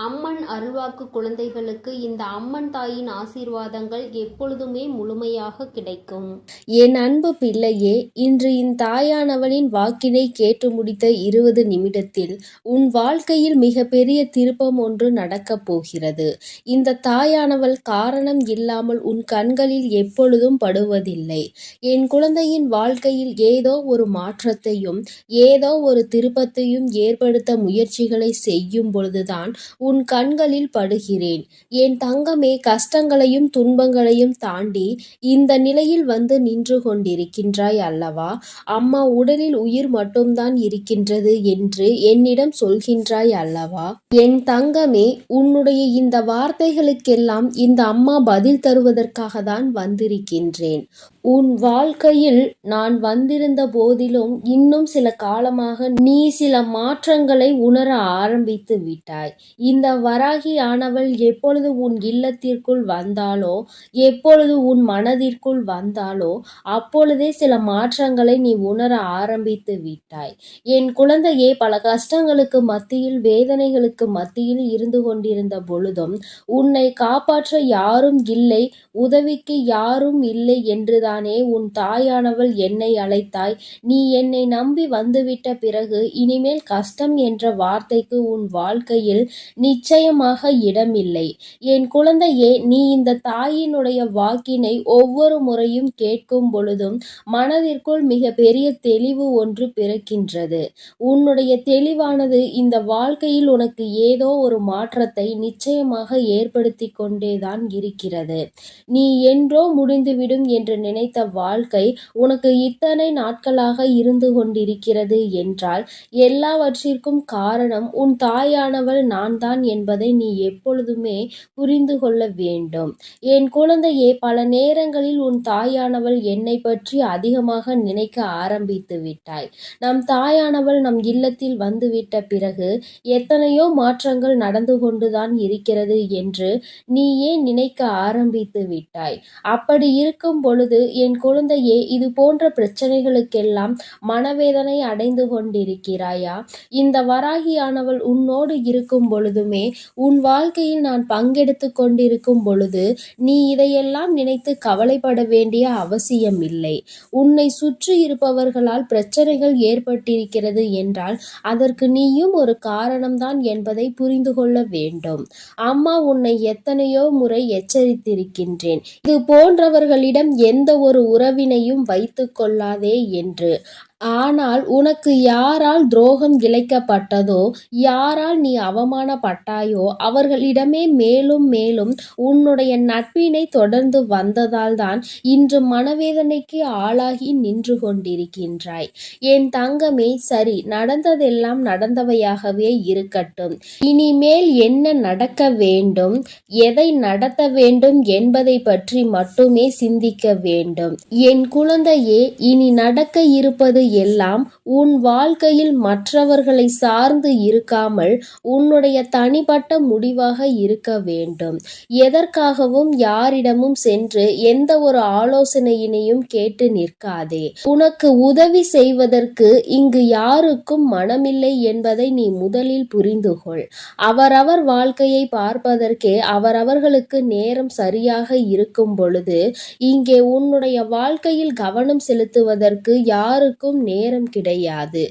அம்மன் அருள்வாக்கு குழந்தைகளுக்கு இந்த அம்மன் தாயின் ஆசீர்வாதங்கள் எப்பொழுதுமே முழுமையாக கிடைக்கும். என் அன்பு பிள்ளையே இன்று இந்த தாயானவளின் வாக்கினை கேட்டு முடித்த இருபது நிமிடத்தில் உன் வாழ்க்கையில் மிகப்பெரிய திருப்பம் ஒன்று நடக்கப் போகிறது. இந்த தாயானவள் காரணம் இல்லாமல் உன் கண்களில் எப்பொழுதும் படுவதில்லை. என் குழந்தையின் வாழ்க்கையில் ஏதோ ஒரு மாற்றத்தையும் ஏதோ ஒரு திருப்பத்தையும் ஏற்படுத்த முயற்சிகளை செய்யும் பொழுதுதான் உன் கண்களில் படுகிறேன். என் தங்கமே கஷ்டங்களையும் துன்பங்களையும் தாண்டி இந்த நிலையில் வந்து நின்று கொண்டிருக்கின்றாய் அல்லவா? அம்மா உடலில் உயிர் மட்டும்தான் இருக்கின்றது என்று என்னிடம் சொல்கின்றாய் அல்லவா? என் தங்கமே உன்னுடைய இந்த வார்த்தைகளுக்கெல்லாம் இந்த அம்மா பதில் தருவதற்காக தான் வந்திருக்கின்றேன். உன் வாழ்க்கையில் நான் வந்திருந்த போதிலும் இன்னும் சில காலமாக நீ சில மாற்றங்களை உணர ஆரம்பித்து விட்டாய். இந்த வராகி ஆனவள் எப்பொழுது உன் இல்லத்திற்குள் வந்தாலோ எப்பொழுது உன் மனதிற்குள் வந்தாலோ அப்பொழுதே சில மாற்றங்களை நீ உணர ஆரம்பித்து விட்டாய். என் குழந்தையே பல கஷ்டங்களுக்கு மத்தியில் வேதனைகளுக்கு மத்தியில் இருந்து கொண்டிருந்த பொழுதும் உன்னை காப்பாற்ற யாரும் இல்லை உதவிக்கு யாரும் இல்லை என்றுதானே உன் தாயானவள் என்னை அழைத்தாய். நீ என்னை நம்பி வந்துவிட்ட பிறகு இனிமேல் கஷ்டம் என்ற வார்த்தைக்கு உன் வாழ்க்கையில் நிச்சயமாக இடமில்லை. என் குழந்தையே நீ இந்த தாயினுடைய வாக்கினை ஒவ்வொரு முறையும் கேட்கும் பொழுதும் மனதிற்குள் மிக பெரிய தெளிவு ஒன்று பிறக்கின்றது. உன்னுடைய தெளிவானது இந்த வாழ்க்கையில் உனக்கு ஏதோ ஒரு மாற்றத்தை நிச்சயமாக ஏற்படுத்தி கொண்டேதான் இருக்கிறது. நீ என்றோ முடிந்துவிடும் என்று நினைத்த வாழ்க்கை உனக்கு இத்தனை நாட்களாக இருந்து கொண்டிருக்கிறது என்றால் எல்லாவற்றிற்கும் காரணம் உன் தாயானவள் நான் தான் என்பதை நீ எப்பொழுதுமே புரிந்து கொள்ள வேண்டும். என் குழந்தையே பல நேரங்களில் உன் தாயானவள் என்னை பற்றி அதிகமாக நினைக்க ஆரம்பித்து விட்டாய். நம் தாயானவள் நம் இல்லத்தில் வந்துவிட்ட பிறகு எத்தனையோ மாற்றங்கள் நடந்து கொண்டுதான் இருக்கிறது என்று நீயே நினைக்க ஆரம்பித்து விட்டாய். அப்படி இருக்கும் பொழுது என் குழந்தையே இது போன்ற பிரச்சனைகளுக்கெல்லாம் மனவேதனை அடைந்து கொண்டிருக்கிறாயா? இந்த வராகியானவள் உன்னோடு இருக்கும் பொழுது பொழுதுமே உன் வாழ்க்கையில் நான் பங்கெடுத்து கொண்டிருக்கும் பொழுது நீ இதையெல்லாம் நினைத்து கவலைப்பட வேண்டிய அவசியம் இல்லை உன்னை சுற்றி இருப்பவர்களால் பிரச்சனைகள் ஏற்பட்டிருக்கிறது என்றால் அதற்கு நீயும் ஒரு காரணம்தான் என்பதை புரிந்து கொள்ள வேண்டும். அம்மா உன்னை எத்தனையோ முறை எச்சரித்திருக்கின்றேன். இது போன்றவர்களிடம் எந்த ஒரு உறவினையும் வைத்துக் கொள்ளாதே என்று. ஆனால் உனக்கு யாரால் துரோகம் இழைக்கப்பட்டதோ யாரால் நீ அவமானப்பட்டாயோ அவர்களிடமே மேலும் மேலும் உன்னுடைய நட்பினை தொடர்ந்து வந்ததால்தான் இன்று மனவேதனைக்கு ஆளாகி நின்று கொண்டிருக்கின்றாய். என் தங்கமே சரி நடந்ததெல்லாம் நடந்தவையாகவே இருக்கட்டும். இனிமேல் என்ன நடக்க வேண்டும் எதை நடத்த வேண்டும் என்பதை பற்றி மட்டுமே சிந்திக்க வேண்டும். என் குழந்தையே இனி நடக்க இருப்பது எல்லாம் உன் வாழ்க்கையில் மற்றவர்களை சார்ந்து இருக்காமல் உன்னுடைய தனிப்பட்ட முடிவாக இருக்க வேண்டும். எதற்காகவும் யாரிடமும் சென்று எந்த ஒரு ஆலோசனையினையும் கேட்டு நிற்காதே. உனக்கு உதவி செய்வதற்கு இங்கு யாருக்கும் மனமில்லை என்பதை நீ முதலில் புரிந்து கொள். அவரவர் வாழ்க்கையை பார்ப்பதற்கே அவரவர்களுக்கு நேரம் சரியாக இருக்கும் பொழுது இங்கே உன்னுடைய வாழ்க்கையில் கவனம் செலுத்துவதற்கு யாருக்கும் நேரம் கிடையாது.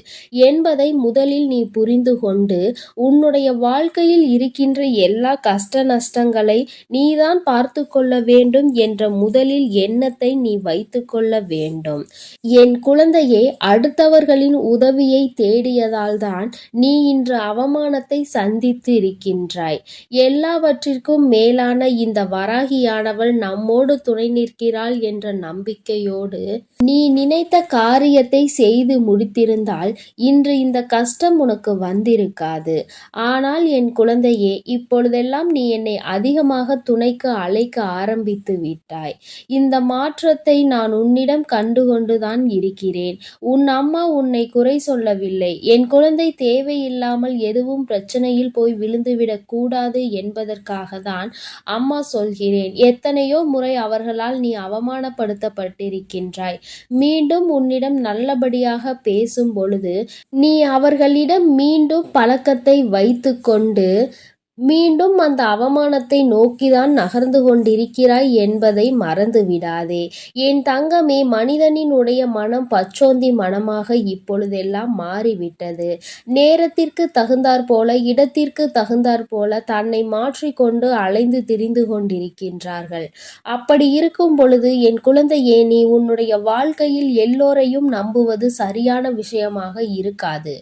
என்பதை முதலில் நீ புரிந்து கொண்டு உன்னுடைய வாழ்க்கையில் இருக்கின்ற எல்லா கஷ்ட நஷ்டங்களை நீதான் பார்த்து கொள்ள வேண்டும் என்ற முதலில் எண்ணத்தை நீ வைத்து கொள்ள வேண்டும். என் குழந்தையே அடுத்தவர்களின் உதவியை தேடியதால்தான் நீ இன்று அவமானத்தை சந்தித்து இருக்கின்றாய் எல்லாவற்றிற்கும் மேலான இந்த வராகியானவள் நம்மோடு துணை நிற்கிறாள் என்ற நம்பிக்கையோடு நீ நினைத்த காரியத்தை செய்து முடித்திருந்தால் இன்று இந்த கஷ்டம் உனக்கு வந்திருக்காது. ஆனால் என் குழந்தையே இப்பொழுதெல்லாம் நீ என்னை அதிகமாக துணைக்கு அழைக்க ஆரம்பித்து விட்டாய். இந்த மாற்றத்தை நான் உன்னிடம் கண்டுகொண்டுதான் இருக்கிறேன். உன் அம்மா உன்னை குறை சொல்லவில்லை. என் குழந்தை தேவையில்லாமல் எதுவும் பிரச்சனையில் போய் விழுந்துவிடக் கூடாது என்பதற்காக தான் அம்மா சொல்கிறேன். எத்தனையோ முறை அவர்களால் நீ அவமானப்படுத்தப்பட்டிருக்கின்றாய். மீண்டும் உன்னிடம் நல்லபடி இப்படியாக பேசும் பொழுது நீ அவர்களிடம் மீண்டும் பழக்கத்தை வைத்துக்கொண்டு மீண்டும் அந்த அவமானத்தை நோக்கிதான் நகர்ந்து கொண்டிருக்கிறாய் என்பதை மறந்து விடாதே என் தங்கமே மனிதனினுடைய மனம் பச்சோந்தி மனமாக இப்பொழுதெல்லாம் மாறிவிட்டது. நேரத்திற்கு தகுந்தாற் போல இடத்திற்கு தகுந்தாற் போல தன்னை மாற்றிக்கொண்டு அலைந்து திரிந்து கொண்டிருக்கின்றார்கள். அப்படி இருக்கும் பொழுது என் குழந்தையே நீ உன்னுடைய வாழ்க்கையில் எல்லோரையும் நம்புவது சரியான விஷயமாக இருக்காது.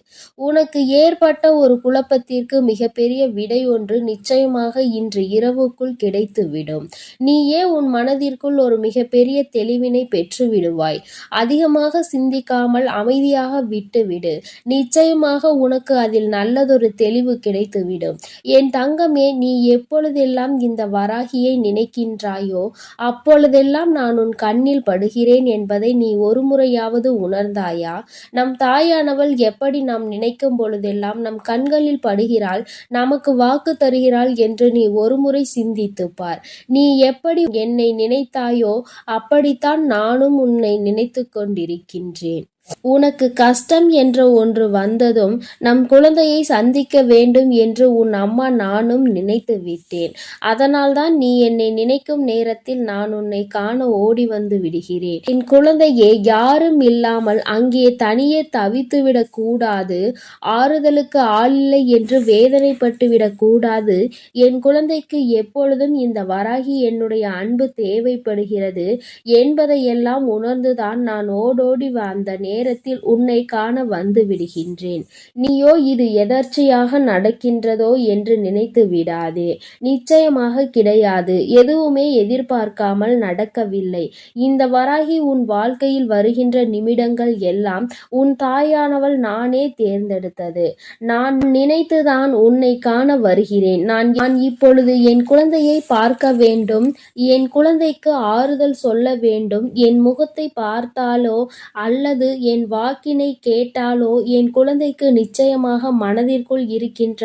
உனக்கு ஏற்பட்ட ஒரு குழப்பத்திற்கு மிகப்பெரிய விடை ஒன்று நிச்சயமாக இன்று இரவுக்குள் கிடைத்துவிடும். நீயே உன் மனதிற்குள் ஒரு மிகப்பெரிய தெளிவினை பெற்று விடுவாய் அதிகமாக சிந்திக்காமல் அமைதியாக விட்டுவிடு. நிச்சயமாக உனக்கு அதில் நல்லதொரு தெளிவு கிடைத்துவிடும். என் தங்கமே நீ எப்பொழுதெல்லாம் இந்த வராகியை நினைக்கின்றாயோ அப்பொழுதெல்லாம் நான் உன் கண்ணில் படுகிறேன் என்பதை நீ ஒரு முறையாவது உணர்ந்தாயா? நம் தாயானவள் எப்படி நாம் நினைக்கும் பொழுதெல்லாம் நம் கண்களில் படுகிறாள்? நமக்கு வாக்கு தருகிறாள் என்று நீ ஒருமுறை சிந்தித்துப் பார். நீ எப்படி என்னை நினைத்தாயோ அப்படித்தான் நானும் உன்னை நினைத்து கொண்டிருக்கின்றேன். உனக்கு கஷ்டம் என்ற ஒன்று வந்ததும் நம் குழந்தையை சந்திக்க வேண்டும் என்று உன் அம்மா நானும் நினைத்து விட்டேன். அதனால்தான் நீ என்னை நினைக்கும் நேரத்தில் நான் உன்னை காண ஓடி வந்து விடுகிறேன். என் குழந்தையே யாரும் இல்லாமல் அங்கே தனியே தவித்துவிடக் கூடாது. ஆறுதலுக்கு ஆளில்லை என்று வேதனைப்பட்டு விடக்கூடாது என் குழந்தைக்கு எப்பொழுதும் இந்த வராகி என்னுடைய அன்பு தேவைப்படுகிறது என்பதையெல்லாம் உணர்ந்துதான் நான் ஓடோடி அந்த நேரத்தில் உன்னை காண வந்து விடுகின்றேன். நீயோ இது எதர்ச்சையாக நடக்கின்றதோ என்று நினைத்து விடாதே. நிச்சயமாக கிடையாது. எதுவுமே எதிர்பார்க்காமல் நடக்கவில்லை. இந்த வராகி உன் வாழ்க்கையில் வருகின்ற நிமிடங்கள் எல்லாம் உன் தாயானவள் நானே தேர்ந்தெடுத்தது. நான் நினைத்துதான் உன்னை காண வருகிறேன். நான் நான் இப்பொழுது என் குழந்தையை பார்க்க வேண்டும். என் குழந்தைக்கு ஆறுதல் சொல்ல வேண்டும். என் முகத்தை பார்த்தாலோ அல்லது என் வாக்கினை கேட்டாலோ என் குழந்தைக்கு நிச்சயமாக மனதிற்குள் இருக்கின்ற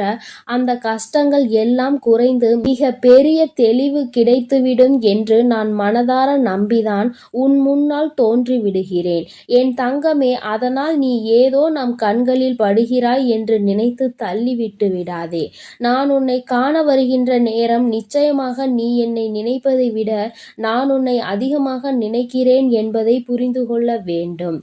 அந்த கஷ்டங்கள் எல்லாம் குறைந்து மிக பெரிய தெளிவு கிடைத்துவிடும் என்று நான் மனதார நம்பிதான் உன் முன்னால் தோன்றிவிடுகிறேன். என் தங்கமே அதனால் நீ ஏதோ நம் கண்களில் படுகிறாய் என்று நினைத்து தள்ளிவிட்டு விடாதே. நான் உன்னை காண வருகின்ற நேரம் நிச்சயமாக நீ என்னை நினைப்பதை விட நான் உன்னை அதிகமாக நினைக்கிறேன் என்பதை புரிந்து கொள்ள வேண்டும்.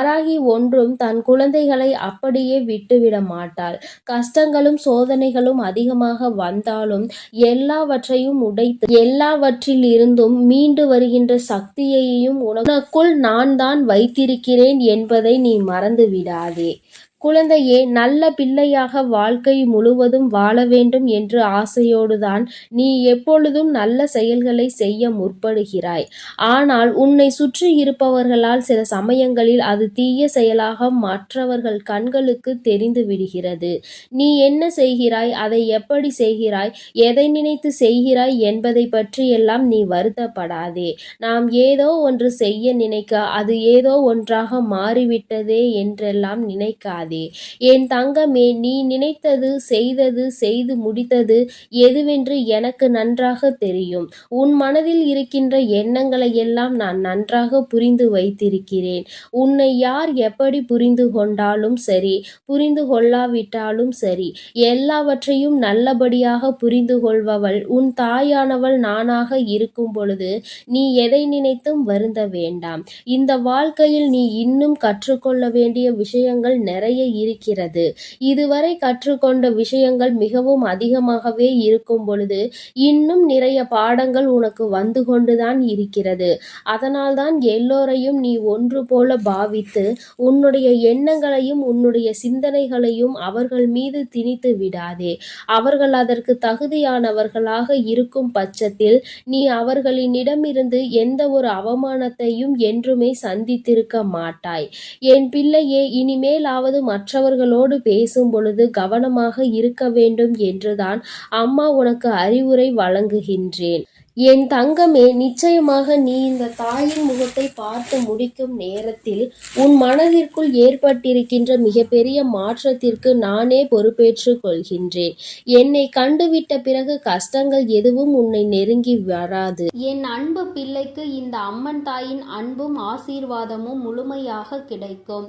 வராகி ஒன்றும் தன் குழந்தைகளை அப்படியே விட்டுவிட மாட்டாள். கஷ்டங்களும் சோதனைகளும் அதிகமாக வந்தாலும் எல்லாவற்றையும் உடைத்து எல்லாவற்றில் இருந்தும் மீண்டு வருகின்ற சக்தியையும் உனக்குள் நான் தான் வைத்திருக்கிறேன் என்பதை நீ மறந்து விடாதே குழந்தையே நல்ல பிள்ளையாக வாழ்க்கை முழுவதும் வாழ வேண்டும் என்று ஆசையோடுதான் நீ எப்பொழுதும் நல்ல செயல்களை செய்ய முற்படுகிறாய். ஆனால் உன்னை சுற்றி இருப்பவர்களால் சில சமயங்களில் அது தீய செயலாக மற்றவர்கள் கண்களுக்கு தெரிந்து விடுகிறது. நீ என்ன செய்கிறாய் அதை எப்படி செய்கிறாய் எதை நினைத்து செய்கிறாய் என்பதை பற்றியெல்லாம் நீ வருத்தப்படாதே. நாம் ஏதோ ஒன்று செய்ய நினைக்க அது ஏதோ ஒன்றாக மாறிவிட்டதே என்றெல்லாம் நினைக்காது. என் தங்கமே நீ நினைத்தது செய்தது செய்து முடித்தது எதுவென்று எனக்கு நன்றாக தெரியும். உன் மனதில் இருக்கின்ற எண்ணங்களை எல்லாம் நான் நன்றாக புரிந்து வைத்திருக்கிறேன். உன்னை யார் எப்படி புரிந்து கொண்டாலும் சரி புரிந்து கொள்ளாவிட்டாலும் சரி எல்லாவற்றையும் நல்லபடியாக புரிந்து கொள்பவள் உன் தாயானவள் நானாக இருக்கும் பொழுது நீ எதை நினைத்தும் வருந்த வேண்டாம். இந்த வாழ்க்கையில் நீ இன்னும் கற்றுக்கொள்ள வேண்டிய விஷயங்கள் நிறைய நிறைய இருக்கிறது. இதுவரை கற்றுக்கொண்ட விஷயங்கள் மிகவும் அதிகமாகவே இருக்கும் பொழுது இன்னும் நிறைய பாடங்கள் உனக்கு வந்து கொண்டுதான் இருக்கிறது. அதனால்தான் எல்லோரையும் நீ ஒன்று போல பாவித்து உன்னுடைய எண்ணங்களையும் உன்னுடைய சிந்தனைகளையும் அவர்கள் மீது திணித்து விடாதே. அவர்கள் அதற்கு தகுதியானவர்களாக இருக்கும் பட்சத்தில் நீ அவர்களினிடமிருந்து எந்த ஒரு அவமானத்தையும் என்றுமே சந்தித்திருக்க மாட்டாய். என் பிள்ளையே இனிமேலாவது மற்றவர்களோடு பேசும் பொழுது கவனமாக இருக்க வேண்டும் என்றுதான் அம்மா உனக்கு அறிவுரை வழங்குகின்றேன். என் தங்கமே நிச்சயமாக நீ இந்த தாயின் முகத்தை பார்த்து முடிக்கும் நேரத்தில் உன் மனதிற்குள் ஏற்பட்டிருக்கின்ற மிகப்பெரிய மாற்றத்திற்கு நானே பொறுப்பேற்றுக் கொள்கின்றேன். என்னை கண்டுவிட்ட பிறகு கஷ்டங்கள் எதுவும் உன்னை நெருங்கி வராது. என் அன்பு பிள்ளைக்கு இந்த அம்மன் தாயின் அன்பும் ஆசீர்வாதமும் முழுமையாக கிடைக்கும்.